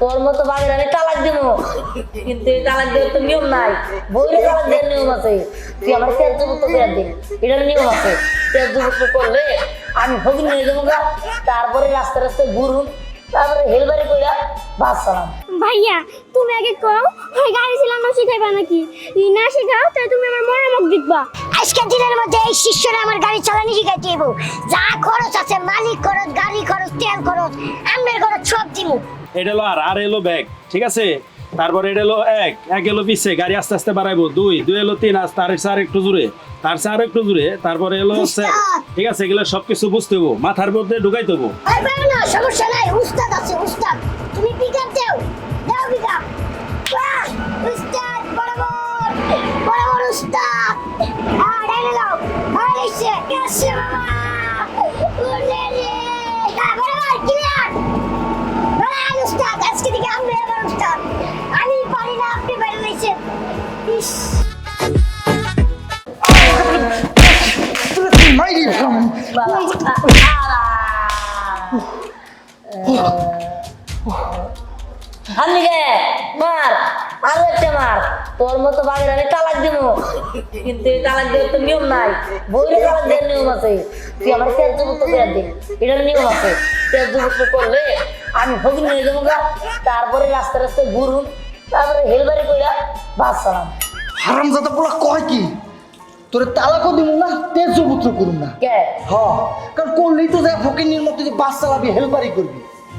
তোর মতো বাগের আমি তালাক দিব। কিন্তু তালাক দেওয়ার তো নিয়ম নাই। বইরে তালাক দেওয়ার নিয়ম আছে। তুই আমার ত্যায্য পুত্র করে দে। এটার নিয়ম আছে। ত্যায্য পুত্র করলে আমি ফকির নিয়ে যাব গা। তারপরে রাস্তা রাস্তায় ঘুরুন তারপরে হেলবারি কইরা বাস চালাম। ভাইয়া তুমি আগে কও ওই গাড়ি চালানো শিখাইবা নাকি? না শেখাও তাহলে তুমি আমার মরামক দেখবা। আজকের দিনের মধ্যে এই শিষ্যরা আমার গাড়ি চালানি শিখাই দিব যা খরচ আছে মালিক খরচ গাড়ি খরচ তেল খরচ আমের খরচ সব দিব এটা হলো আর আর এলো ব্যাগ ঠিক আছে? তারপর এটা হলো এক এক এলো পিছে গাড়ি আস্তে আস্তে বাড়াইবো দুই দুই এলো তিন আস তার চার একটু জুড়ে তার চার একটু জুড়ে তারপরে এলো। ঠিক আছে এগুলো সবকিছু বুঝতে হব মাথার মধ্যে ঢুকাই দেবো আর সমস্যা নাই উস্তাদ আছে উস্তাদ। তুমি পিক আপ দাও দাও পিক আপ উস্তাদ বরাবর বরাবর উস্তাদ। আর ডাইনে দাও আর এসে গেছে বাবা। গে মার। আরও একটা মার তোর মতো বাগের আমি তালাক দিব কিন্তু তালাক দেওয়ার তো নিয়ম নাই বইরে তালাক দেওয়ার নিয়ম আছে তুই আমার ত্যায্য পুত্র করে দে এটার নিয়ম আছে ত্যায্য পুত্র করলে আমি ফকির নিয়ে যাব গা তারপরে রাস্তা রাস্তায় ঘুরুন তারপরে হেলবারি কইরা বাস চালাম হারামজাদা পোলা কয় কি? তোরে তালাকও দিব না তেজ পুত্র করুন না। কে? হ কারণ করলেই তো যায় ফকির মতো যে বাস চালাবি হেল্পারি করবি।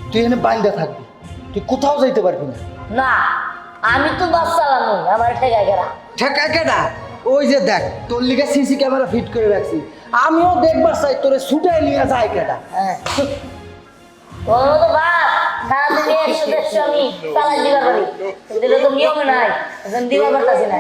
তুই এখানে বাইন্দা থাকবি তুই কোথাও যাইতে পারবি না। না আমি তো বাস চালানো আমার ঠেকা গেরা। ঠেকা কেডা ওই যে দেখ তোর লিগে সিসি ক্যামেরা ফিট করে রাখছি। আমিও দেখবার চাই তোরে ছুটাই নিয়ে যায় কেটা হ্যাঁ। তো নিয়মে নাই দিবা পারতাছি না।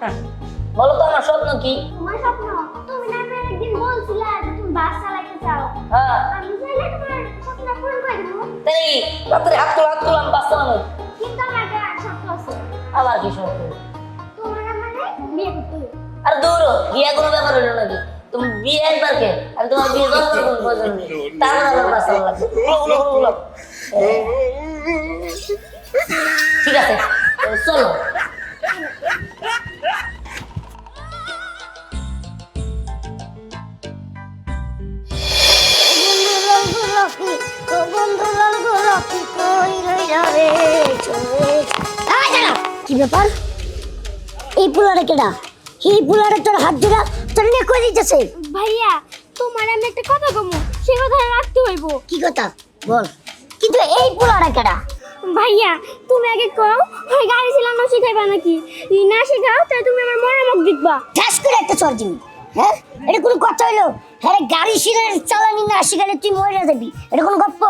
হ্যাঁ। বলো তো আমার স্বপ্ন কি? তোমার স্বপ্ন? তুমি না একদিন বলছিলে যে তুমি বাস চালাইতে চাও। হ্যাঁ। আমি চাইলে তোমার স্বপ্ন পূরণ করে দেবো। তাই হাত তুলা হাত তুলা আমি আমি কিন্তু আমার একটা স্বপ্ন আছে। আবার কি স্বপ্ন? তোমার আমারে বিয়ে করতে। আর দূর বিয়ে কোনো ব্যাপার হলো নাকি? তুমি বিয়ে একবার কে আমি তোমার বিয়ে দশ বার কোনো প্রয়োজন নেই। তারপর আমার। এ, ঠিক আছে চলো। ব্যাপার? এই পোলাটা কেডা? এই পোলাটা তোর হাত ধরা তোর নিয়ে কই দিতেছে ভাইয়া তোমার আমি একটা কথা কমু সে কথা রাখতে হইব। কি কথা? বল। কিন্তু এই পোলাটা কেডা? ভাইয়া তুমি আগে কও ওই গাড়ি চালানো শিখাইবা নাকি? না শেখাও তাহলে তুমি আমার মরামক দেখবা। ঠাস করে একটা চর দিবি হ্যাঁ? এটা কোনো কথা হইল? হ্যাঁ গাড়ি শিখালে চালানি না শিখালে তুই মরে যাবি। এটা কোনো গপ্প?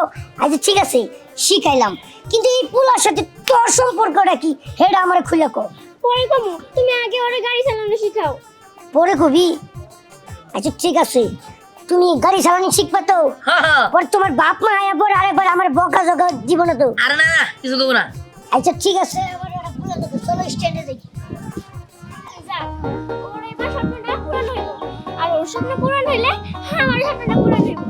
আচ্ছা ঠিক আছে। শিখাইলাম। কিন্তু এই পোলার সাথে তোর সম্পর্কটা কি? হেডা আমার খুলে কো পরে কমু তুমি আগে ওরে গাড়ি চালানো শিখাও। পরে কবি? আচ্ছা ঠিক আছে। তুমি গাড়ি চালানো শিখবা তো? হ্যাঁ হ্যাঁ। পর তোমার বাপ মা আয়া পর আরেকবার আমার বকা জগা জীবনে তো। আরে না না কিছু দেবো না। আচ্ছা ঠিক আছে। আমার ওটা খুলে দেবো চলো স্ট্যান্ডে দেখি যাক, ওর এবার স্বপ্নটা পূরণ হইল। আর ওর স্বপ্ন পূরণ হইলে আমার স্বপ্নটা পূরণ হইব।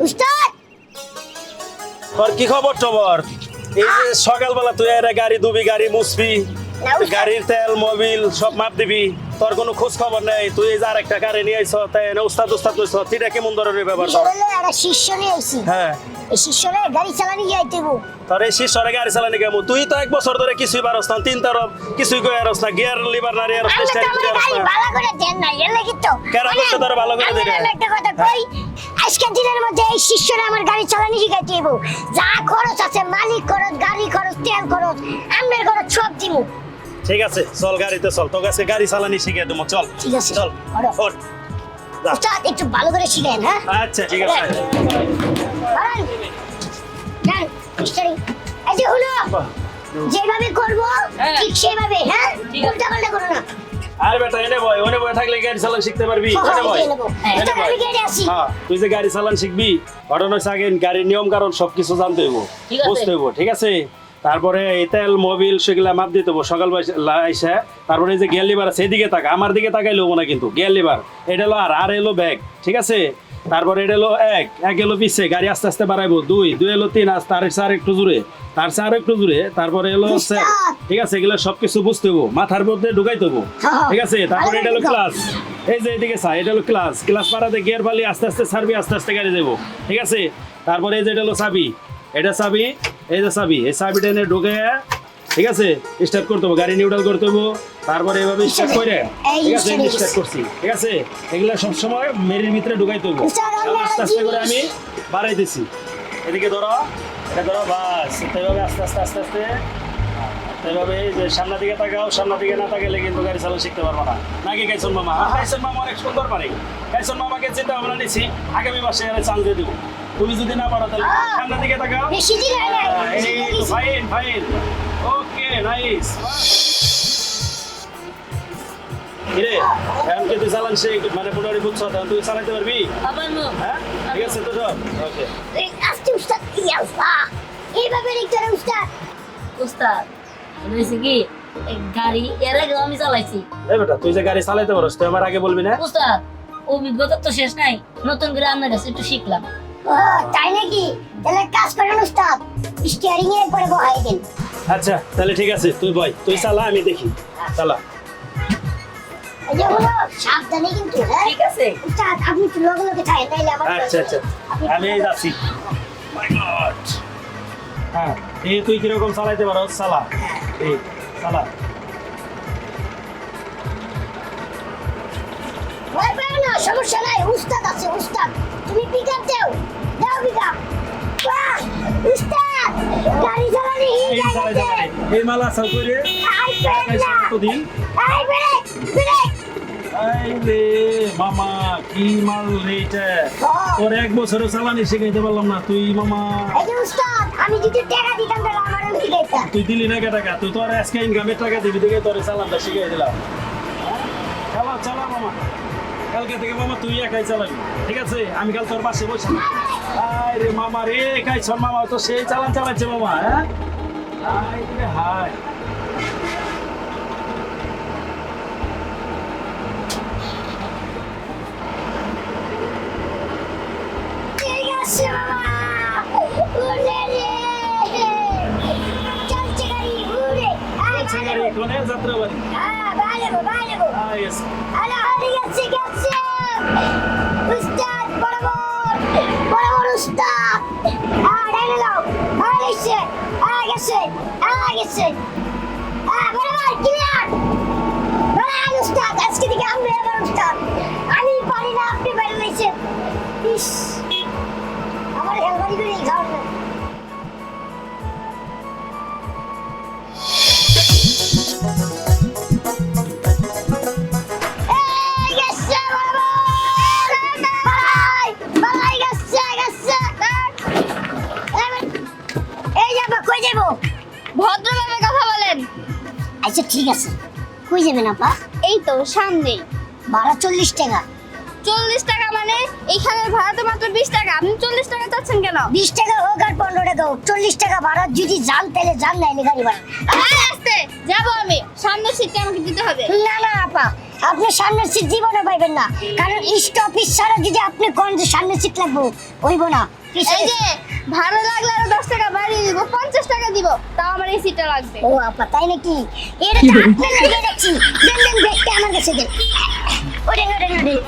উস্তাদ! তোর কি খবর টবর? এই যে সকালবেলা তুই এর গাড়ি দুবি গাড়ি মুসবি না, গাড়ির তেল মোবিল সব মাপ দিবি তোর কোনো খোঁজ খবর নেই তুই এই যে আরেকটা গাড়ি নিয়ে আইছ তাই এনে উস্তাদ উস্তাদ কইছ তুইটা কেমন ধরনের ব্যাপার একটা শিষ্য নিয়ে আইছি। হ্যাঁ। এই শিষ্যরে গাড়ি চালানি গিয়ে আইতে হইবো। তোর এই শিষ্যরে গাড়ি চালানি কেমন তুই তো এক বছর ধরে কিছুই পারস না তিন তার কিছুই কই আরস না গিয়ার লিভার না না। ভালো করে দেন না এর লাগি তো কেন করতে তোরা ভালো করে আমি দেবে? একটা কথা কই আজকের দিনের মধ্যে এই শিষ্যরা আমার গাড়ি চালানি শিখাইতে হইবো যা খরচ আছে মালিক খরচ গাড়ি খরচ তেল খরচ আমের খরচ সব দিমু ঠিক আছে চল গাড়িতে চল। তোর কাছে গাড়ি চালানি শিখে দেবো। চল ঠিক আছে। চল ওঠ। উস্তাদ একটু ভালো করে শিখাইন হ্যাঁ? আচ্ছা ঠিক আছে। যান, মিস্টারি। এই যে হলো। যেভাবে করব হ্যাঁ। ঠিক সেভাবে হ্যাঁ? উল্টা পাল্টা করো না। আরে বেটা এনে বয় ওনে বয় থাকলে গাড়ি চালান শিখতে পারবি এনে বয় এনে নেব। এনে উস্তাদ, বয় আমি গেড়ে আসি। হ্যাঁ তুই যে গাড়ি চালান শিখবি ঘটনা হচ্ছে আগে গাড়ির নিয়ম কারণ সবকিছু জানতে হইব ঠিক আছে। বুঝতে হইব ঠিক আছে তারপরে এই তেল মোবিল সেগুলা মাপ দিতে সকাল আইসা তারপরে এই যে গিয়ার লিভার আছে এদিকে তাকা আমার দিকে তাকাইলে হব না কিন্তু গিয়ার লিভার এটা হলো আর আর এলো ব্যাগ ঠিক আছে তারপরে এটা হলো এক এক এলো পিছে গাড়ি আস্তে আস্তে বাড়াইবো দুই দুই এলো তিন আস তার চার একটু জুড়ে তার চার একটু জুড়ে তারপরে এলো। ঠিক আছে এগুলো সবকিছু বুঝতে হইব মাথার মধ্যে ঢুকাইতে হইব হ্যাঁ। ঠিক আছে তারপরে এটা হলো ক্লাস এই যে এদিকে চা এটা হলো ক্লাস ক্লাস পাড়াতে গিয়ার পালি আস্তে আস্তে ছাড়বি আস্তে আস্তে গাড়ি দেবো ঠিক আছে তারপরে এই যে এটা হলো চাবি এটা চাবি এই যে চাবি এই চাবিটা এনে ঢুকে ঠিক আছে স্টার্ট করতে হবে গাড়ি নিউট্রাল করতে হবে তারপরে এভাবে স্টার্ট করে ঠিক আছে স্টার্ট করছি। ঠিক আছে? এগুলা সবসময় মেরির ভিতরে স্যার, আমি তাহলে আস্তে আস্তে করে আমি বাড়াইতেছি। এদিকে ধরো এটা ধরো বাস। এভাবে আস্তে আস্তে আস্তে আস্তে। এভাবে এই যে সামনের দিকে তাকাও সামনের দিকে না তাকালে কিন্তু গাড়ি চালানো শিখতে পারব না। নাকি কাইসন মামা? আর কাইসন মামা অনেক সুন্দর পারে কাইসন মামাকে চিন্তা ভাবনা নিছি আগামী মাসে এর চান্স দিয়ে দেবো। তুমি যদি না পারো তাহলে! সামনের দিকে তাকাও। হয় ফাইন ফাইন ওকে নাইস। কিরে এখন কি তুই চালান শিখ মানে মোটামুটি বুঝছ তখন তুই চালাতে পারবি? হ্যাঁ ঠিক আছে তো সব ওকে। এই আস্তে উস্তাদ ইয়াল্লা এইভাবে লিখতে উস্তাদ। উস্তাদ হয়েছে কি এই গাড়ি এর আগে আমি চালাইছি। এই বেটা তুই যে গাড়ি চালাইতে পারস তুই আমার আগে বলবি না? উস্তাদ অভিজ্ঞতা তো শেষ নাই নতুন করে আপনার কাছে একটু শিখলাম। ও তাই নাকি? তাহলে কাজ করেন উস্তাদ স্টিয়ারিং এর পরে বহাই দেন। আচ্ছা তাহলে ঠিক আছে তুই বয় তুই চালা আমি দেখি। চালা। যে হলো সাবধানে কিন্তু হ্যাঁ। ঠিক আছে। উস্তাদ আপনি একটু লগে লগে থাকেন নাইলে আমার আচ্ছা আচ্ছা। আমি যাচ্ছি। মাই গড হ্যাঁ এই তুই কীরকম চালাইতে পারো? চালা। এই চালা। ভয় পেও না সমস্যা নাই। উস্তাদ আছে উস্তাদ। তুমি পিকআপ দাও। দাও বাহ উস্তাদ গাড়ি চালানি এই মালা চাল করে আই ব্রেক তো দিন। আই ব্রেক ব্রেক। রে মামা কি মাল রে এটা? তোর এক বছরও চালানি শিখাইতে পারলাম না তুই মামা। উস্তাদ আমি যদি টাকা দিতাম তাহলে তুই দিলি না টাকা? তুই তোর আজকে ইনকামের টাকা দিবি দেখে তোর চালানটা শিখাই দিলাম। চালা চালা মামা। কালকে থেকে মামা তুই একাই চালাবি ঠিক আছে? আমি কাল তোর পাশে বসে আয় রে মামা রে একাই মামা তো সেই চালান চালাচ্ছে মামা হ্যাঁ? হায়। কোনে যাত্রা বাড়ি হ্যাঁ বাইরে আয় এসে। আরে হয়ে গেছে গেছে উস্তাদ বরাবর বরাবর উস্তাদ হ্যাঁ ডাইনে লাও হয়ে গেছে হয়ে গেছে হয়ে গেছে হ্যাঁ বরাবর ক্লিয়ার বরাবর উস্তাদ আজকে থেকে আমি এবার উস্তাদ আমি পারি না, আপনি বাইরে রয়েছেন ইস ভদ্রভাবে কথা বলেন আচ্ছা ঠিক আছে। কই যাবেন আপা এই তো সামনেই ভাড়া চল্লিশ টাকা চল্লিশ টাকা মানে এইখানে ভাড়া তো মাত্র বিশ টাকা আপনি চল্লিশ টাকা চাচ্ছেন কেন? বিশ টাকা হোক আর পনেরো টাকা হোক চল্লিশ টাকা ভাড়া যদি যান তাহলে যান নাইলে গাড়ি ভাড়া। আসতে যাব আমি। সামনের সিটটা আমাকে দিতে হবে। না না আপা আপনি সামনের সিট জীবনে পাইবেন না। কারণ স্টপিস ছাড়া যদি আপনি কোন সামনের সিট লাগবো হইব না। এই যে ভাড়া লাগলে আরও দশ টাকা বাড়িয়ে দিব পঞ্চাশ টাকা দিব তাও আমার এই সিটটা লাগবে। ও আপা তাই নাকি? এটা তো আপনার লাগিয়ে দেখছি দেন দেন ব্যাগটা আমার কাছে দেন। ওরেন ওরেন ওরেন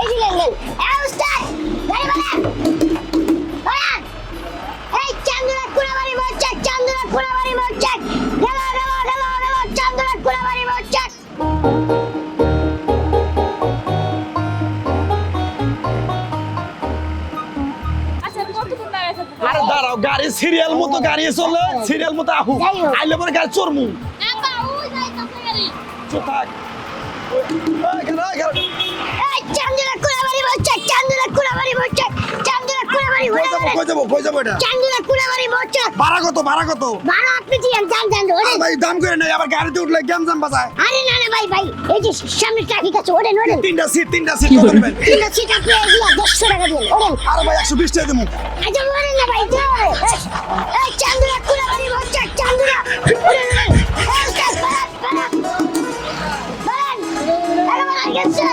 এই যে নেন নেন। আরে দাঁড়াও গাড়ি সিরিয়াল মতো গাড়ি চলে সিরিয়াল মতো আহু। আইলে পরে গাড়ি চড়মু। চুপ থাক কই যাব কই যাব কই যাব এটা চান্দুরা কুড়াবাড়ি মোচাক ভাড়া কত ভাড়া কত ভালো আপনি দিলেন জান জান ওরেন ভাই দাম করে নেই আবার গাড়িতে উঠলে গ্যাম জাম বাজায় আরে না না ভাই ভাই এই যে সামনে ট্রাফিক আছে ওরেন ওরেন তিনটা সিট তিনটা সিট কত নেবেন তিনটা সিট আপনি এগুলা দেড়শো টাকা দিন ওরেন আর ভাই একশো বিশ টাকা দেবো আচ্ছা ওরেন না ভাই দিন ওরেন এই কুড়াবাড়ি মোচাক চান্দুরা ওরেন ওরেন এই উস্তাদ বাড়ান বাড়ান বাড়ান আরে বাড়ান গেছে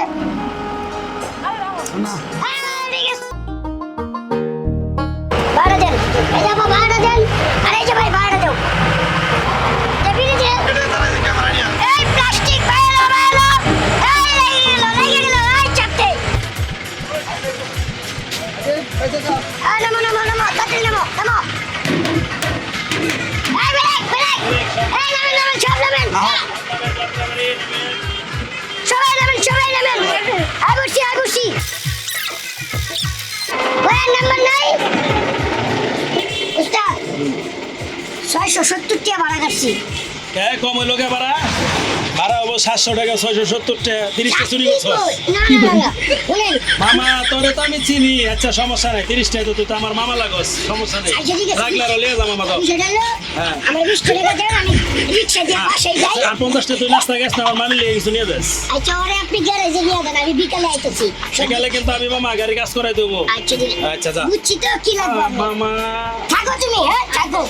ছয়শো সত্তর টাকা ভাড়া কাটছি কম হইল কে ভাড়া? সাতশো টাকা ছয়শো সত্তর টাকা তিরিশটা চুরি করছ? মামা তোরে তো আমি চিনি। আচ্ছা সমস্যা নাই তিরিশ টাকা তো তুই তো আমার মামা লাগস সমস্যা নেই। আচ্ছা, আর লিয়ে যা মামা হ্যাঁ। যাই। আর পঞ্চাশটা তুই নাস্তা গেছ না আমার মানি লিয়ে কিছু নিয়ে যাস। আচ্ছা বিকালে কিন্তু আমি মামা গাড়ি কাজ করাই দেবো। আচ্ছা আচ্ছা যা। বুঝছি তো কি লাগবে? মামা। থাকো তুমি হ্যাঁ থাকো।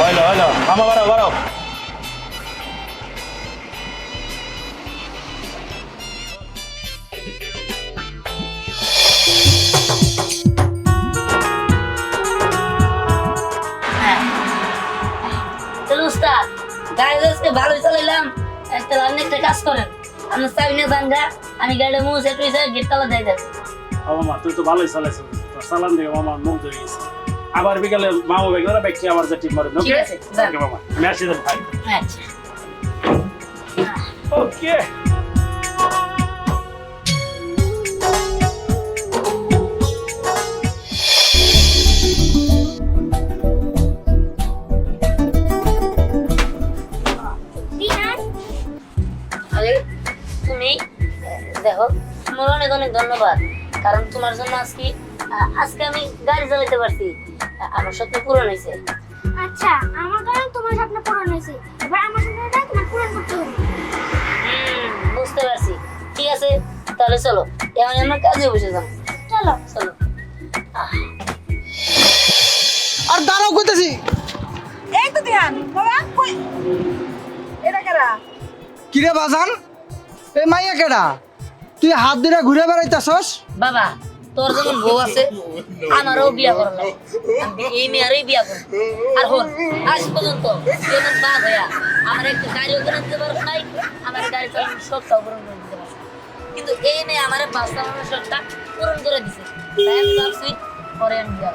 হইল হইল মামা বাড়াও বাড়াও গাড়ি ভালোই চালাইলাম তাহলে আপনি একটা কাজ করেন। আপনি চাবি নিয়ে যান গা, আমি গাড়িটা মুছে টুইছে গেট তালা দিয়ে দেন ও মামা তুই তো ভালোই চালাইছিস তোর চালান দেখে মামা মুখ ধরে গেছে। আবার বিকালে মামা বেগরা ব্যাগটি আবার যে টিপ মারেন ওকে ওকে মামা আমি আসি দেন ভাই আচ্ছা। ওকে তুমি দেখো তোমার অনেক অনেক ধন্যবাদ কারণ তোমার জন্য আজকে আজকে আমি গাড়ি চালাতে পারছি। আমার স্বপ্ন পূরণ হয়েছে। আচ্ছা আমার কারণে তোমার স্বপ্ন পূরণ হয়েছে। এবার আমার স্বপ্নটা তোমার পূরণ করতে হবে। বুঝতে পারছি। ঠিক আছে তাহলে চলো। এখন আমরা কাজে বসে যাব। চলো। চলো। আর দাঁড়াও কইতেছি। এই তো ধ্যান বাবা কই? এটা কারা কিরে বাজান? এই মাইয়া কেডা? তুই হাত ধরে ঘুরে বেড়াইতাছস? বাবা তোর যেমন বউ আছে আমারও বিয়া করার লাগে এই মেয়েরই বিয়া করব আর হন আজ পর্যন্ত আমার বাপ হইয়া আমার একটা গাড়িও করে দিতে পারো নাই আমার গাড়ি চালানোর শখটাও পূরণ করে দিতে পারো কিন্তু এই মেয়ে আমার বাস চালানোর শখটা পূরণ করে দিছে। আমি ভাবছি পরে আমি বিয়া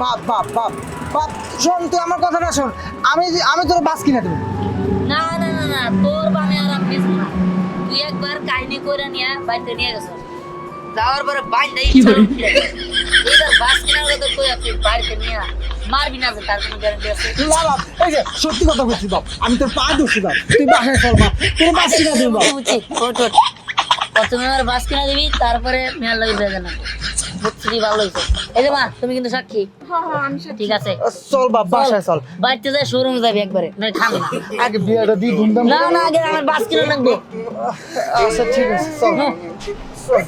বাপ বাপ বাপ বাপ শোন তুই আমার কথাটা শোন। আমি আমি তোর বাস কিনে দেবো। না না না না তোর বামে আর আমি না। তুই একবার কাহিনী করে নিয়ে বাড়িতে নিয়ে গেছ যাওয়ার পরে বাইন্দাই এইবার বাস কেনার কথা কই আপনি বাড়িতে নিয়ে মারবি না তার কোনো গ্যারান্টি আছে? না বাপ এই যে সত্যি কথা বলছি বাপ আমি তোর পা ধরছি বাপ তুই বাসায় চল বাপ তোর বাস কিনে দেবো বাপ। প্রথমে আমার বাস কিনে দিবি তারপরে মেয়ার লাগে বেজে না বুঝছি ভালো হয়েছে এই যে মা তুমি কিন্তু সাক্ষী। হ্যাঁ হ্যাঁ আমি ঠিক আছে। চল বাপ বাসায় চল। বাড়িতে যাই শোরুমে যাবি একবারে না থাম। না আগে বিয়েটা দিয়ে ধুমধাম না না আগে আমার বাস কিনে লাগবে। আচ্ছা ঠিক আছে চল। 快